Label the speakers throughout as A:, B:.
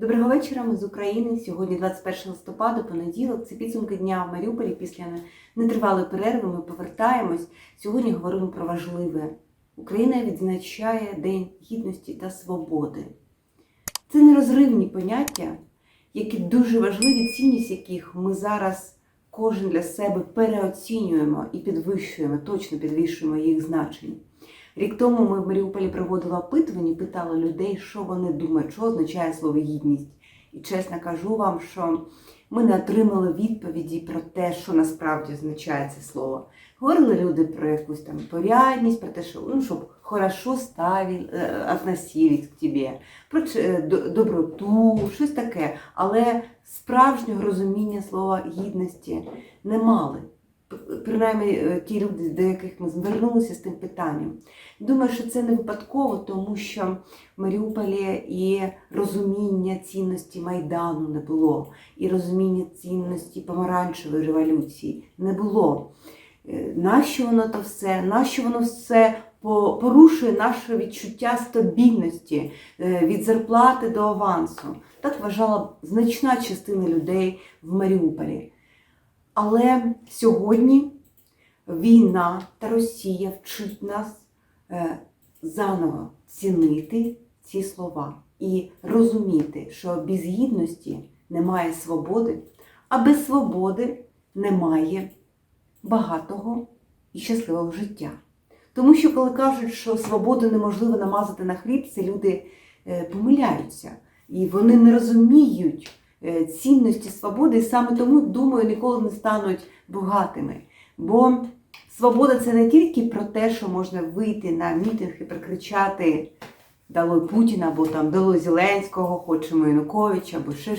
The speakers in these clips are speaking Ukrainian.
A: Доброго вечора, ми з України. Сьогодні 21 листопада, понеділок. Це підсумки дня в Маріуполі. Після нетривалої перерви ми повертаємось. Сьогодні говоримо про важливе. Україна відзначає День гідності та свободи. Це нерозривні поняття, які дуже важливі, цінність яких ми зараз кожен для себе переоцінюємо і підвищуємо, точно підвищуємо їх значення. Рік тому ми в Маріуполі проводили опитування, питали людей, що вони думають, що означає слово гідність. І чесно кажу вам, що ми не отримали відповіді про те, що насправді означає це слово. Говорили люди про якусь там порядність, про те, що ну, щоб хорошо ставили, е, к тебе, про доброту, щось таке. Але справжнього розуміння слова гідності не мали. Принаймні е, ті люди, до яких ми звернулися з тим питанням. Думаю, що це не випадково, тому що в Маріуполі і розуміння цінності Майдану не було, і розуміння цінності помаранчевої революції не було. Е, Нащо воно то все? Нащо воно все порушує наше відчуття стабільності е, від зарплати до авансу? Так вважала значна частина людей в Маріуполі. Але сьогодні війна та Росія вчить нас е, заново цінити ці слова і розуміти, що без гідності немає свободи, а без свободи немає багатого і щасливого життя. Тому що, коли кажуть, що свободу неможливо намазати на хліб, це люди е, помиляються. І вони не розуміють цінності свободи, і саме тому, думаю, ніколи не стануть багатими. Бо свобода це не тільки про те, що можна вийти на мітинг і прикричати Далой Путіна або там дало Зеленського, хочемо Януковича або ще.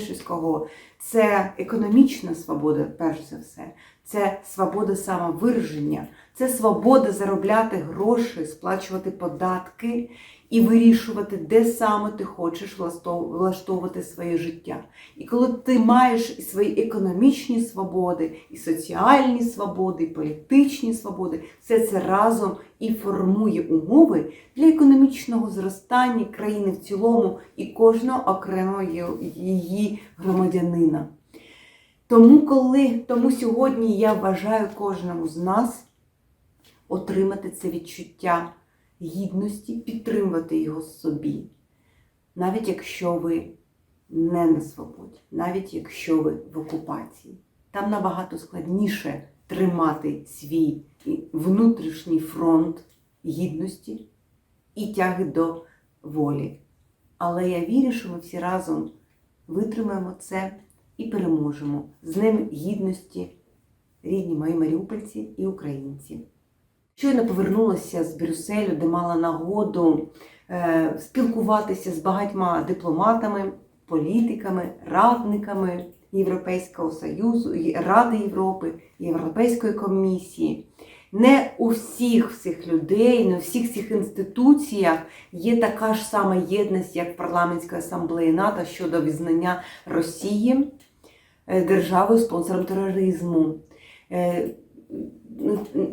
A: Це економічна свобода, перш за все. Це свобода самовираження, це свобода заробляти гроші, сплачувати податки і вирішувати, де саме ти хочеш влаштовувати своє життя. І коли ти маєш і свої економічні свободи, і соціальні свободи, і політичні свободи, все це разом і формує умови для економічного зростання країни в цілому і кожного окремого її- громадянина. Тому, коли, тому сьогодні я вважаю кожному з нас отримати це відчуття гідності, підтримувати його собі, навіть якщо ви не на свободі, навіть якщо ви в окупації. Там набагато складніше тримати свій внутрішній фронт гідності і тяги до волі. Але я вірю, що ми всі разом витримаємо це і переможемо з ним гідності, рідні мої маріупольці і українці. Щойно повернулася з Брюсселю, де мала нагоду е, спілкуватися з багатьма дипломатами, політиками, радниками Європейського Союзу, Ради Європи, Європейської комісії. Не у всіх цих людей, не у всіх цих інституціях є така ж сама єдність, як в парламентській асамблеї НАТО щодо визнання Росії державою спонсором тероризму. Е,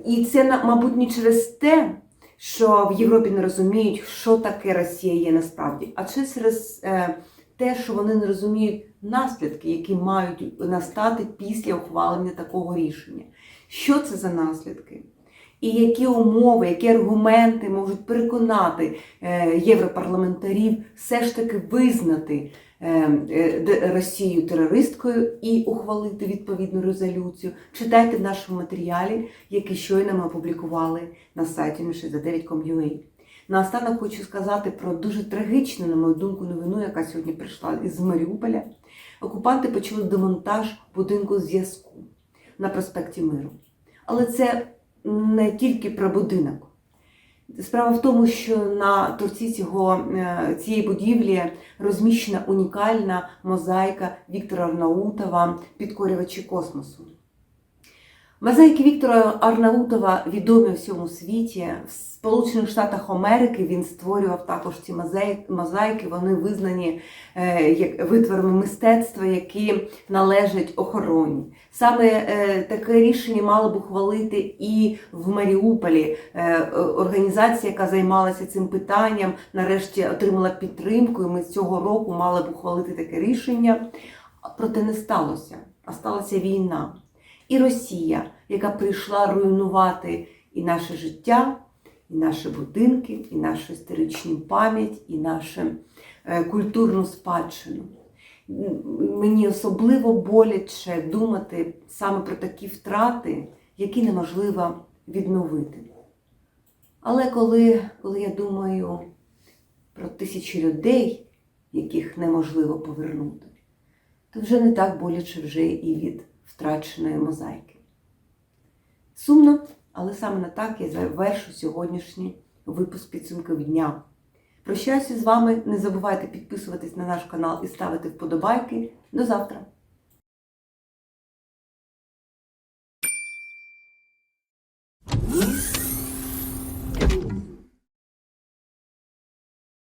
A: І це, мабуть, не через те, що в Європі не розуміють, що таке Росія є насправді, а через е, те, що вони не розуміють наслідки, які мають настати після ухвалення такого рішення. Що це за наслідки? І які умови, які аргументи можуть переконати е, європарламентарів все ж таки визнати е, е, Росію терористкою і ухвалити відповідну резолюцію. Читайте в нашому матеріалі, який щойно ми опублікували на сайті 69.com.ua. Наостанок хочу сказати про дуже трагічну, на мою думку, новину, яка сьогодні прийшла із Маріуполя. Окупанти почали демонтаж будинку зв'язку на проспекті Миру. Але це не тільки про будинок. Справа в тому, що на торці цього, е, цієї будівлі розміщена унікальна мозаїка Віктора Арнаутова «Підкорювачі космосу. Мозаїки Віктора Арнаутова відомі всьому світі. В Сполучених Штатах Америки він створював також ці мозаїки. Вони визнані е, як витворами мистецтва, які належать охороні. Саме е, таке рішення мало б ухвалити і в Маріуполі. Е, організація, яка займалася цим питанням, нарешті отримала підтримку. І ми цього року мали б ухвалити таке рішення. Проте не сталося, а сталася війна. І Росія, яка прийшла руйнувати і наше життя, і наші будинки, і нашу історичну пам'ять, і нашу е, культурну спадщину. Мені особливо боляче думати саме про такі втрати, які неможливо відновити. Але коли, коли я думаю про тисячі людей, яких неможливо повернути, то вже не так боляче вже і від втраченої мозаїки. Сумно, але саме на так я завершу сьогоднішній випуск підсумків дня. Прощаюся з вами. Не забувайте підписуватись на наш канал і ставити вподобайки. До завтра!